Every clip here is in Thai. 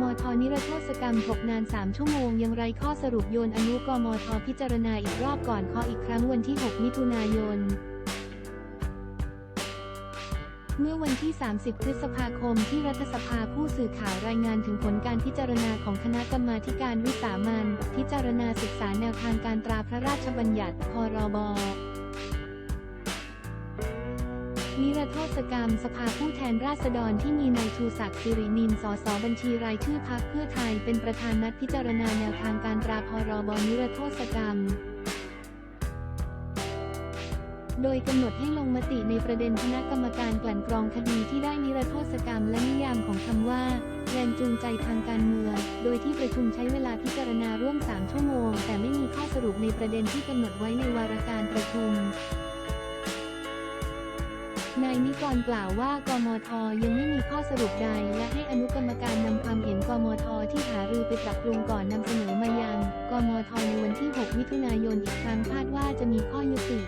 มทนิรโทษกรรมถกนาน 3 ชั่วโมง ยังไรข้อสรุปโยนอนุกมทพิจารณาอีกรอบก่อนเคาะอีกครั้งวันที่ 6 มิถุนายน เมื่อวันที่ 30 พฤษภาคมที่รัฐสภาผู้สื่อข่าวรายงานถึงผลการพิจารณาของคณะกรรมาการวิสามันพิจารณาศึกษาแนวทางการตราพระราชบัญญัติ พรบ นิรโทษกรรมสภาผู้แทนราษฎรที่มีนายชูศักดิ์สิรินินสสบัญชีรายชื่อพักเพื่อไทยเป็นประธานนัดพิจารณาแนวทางการตราพรบนิรโทษกรรม โดยกำหนดให้ลงมติในประเด็นคณะกรรมการกลั่นกรองคดีที่ได้นิรโทษกรรมและนิยามของคำว่าแรงจูงใจทางการเมือง โดยที่ประชุมใช้เวลาพิจารณาร่วม 3 ชั่วโมง แต่ไม่มีข้อสรุปในประเด็นที่กำหนดไว้ในวาระการประชุม นายนิกรกล่าวว่ากมทยังไม่มีข้อสรุปใด และให้อนุกรรมการนำความเห็นกมทที่หารือไปปรับปรุงก่อนนำเสนอมายังกมทในวันที่ 6 มิถุนายนอีกครั้งคาดว่าจะมีข้อยุติ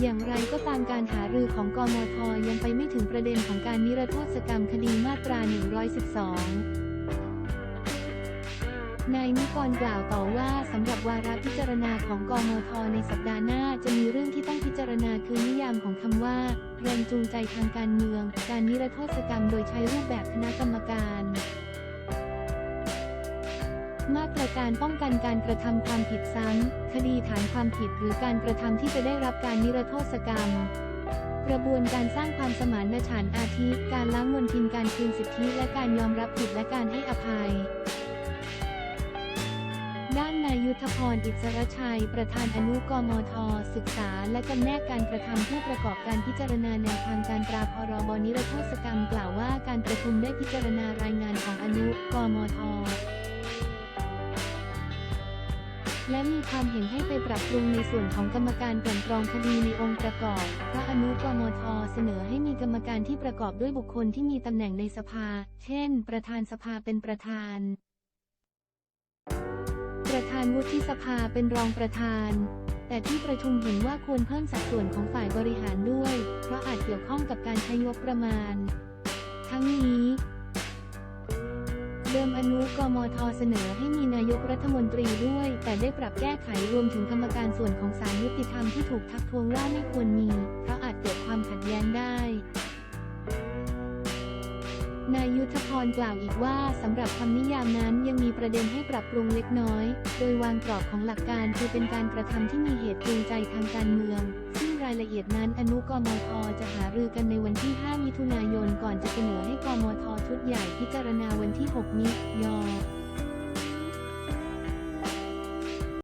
อย่างไรก็ตามการหารือของกมทยังไปไม่ถึงประเด็นของการนิรโทษกรรมคดีมาตรา 112 นายนิกรกล่าวต่อว่าสำหรับวาระพิจารณาของกมทในสัปดาห์หน้าจะมีเรื่องที่ต้องพิจารณาคือนิยามของคำว่าแรงจูงใจทางการเมือง การนิรโทษกรรมโดยใช้รูปแบบคณะกรรมการมาตรการป้องกันการกระทำความผิดซ้ำ คดีฐานความผิดหรือการกระทำที่จะได้รับการนิรโทษกรรม กระบวนการสร้างความสมานฉันท์อาทิ การล้างมลทินการคืนสิทธิและการยอมรับผิดและการให้อภัย ยุทธพร อิสรชัย ประธานอนุกมท ศึกษา และจำแนกการกระทำผู้ประกอบการพิจารณาแนวทางการตราพรบนิรโทษกรรมกล่าวว่าการประชุมได้พิจารณารายงานของอนุกมทและมีความเห็นให้ไปปรับปรุงในส่วนของกรรมการกลั่นกรองคดีในองค์ประกอบพระอนุกมทเสนอให้มีกรรมการที่ประกอบด้วยบุคคลที่มีตำแหน่งในสภา เช่น ประธานสภาเป็นประธานานวุฒิสภาเป็นรองประธาน แต่ที่ประชุมเห็นว่าควรเพิ่มสัดส่วนของฝ่ายบริหารด้วย เพราะอาจเกี่ยวข้องกับการใช้งบประมาณ ทั้งนี้เดิมอนุกมทเสนอให้มีนายกรัฐมนตรีด้วย แต่ได้ปรับแก้ไขรวมถึงกรรมการส่วนของศาลยุติธรรมที่ถูกทักท้วงว่าไม่ควรมี เพราะอาจเกิดความขัดแย้งได้ นายยุทธพรกล่าวอีกว่าสำหรับคำนิยามนั้นยังมีประเด็นให้ปรับปรุงเล็กน้อย โดยวางกรอบของหลักการคือเป็นการกระทำที่มีเหตุจูงใจทางการเมือง ซึ่งรายละเอียดนั้นอนุกมทจะหารือกันในวันที่ 5 มิถุนายนก่อนจะเสนอให้กมทชุดใหญ่พิจารณาวันที่ 6 มิย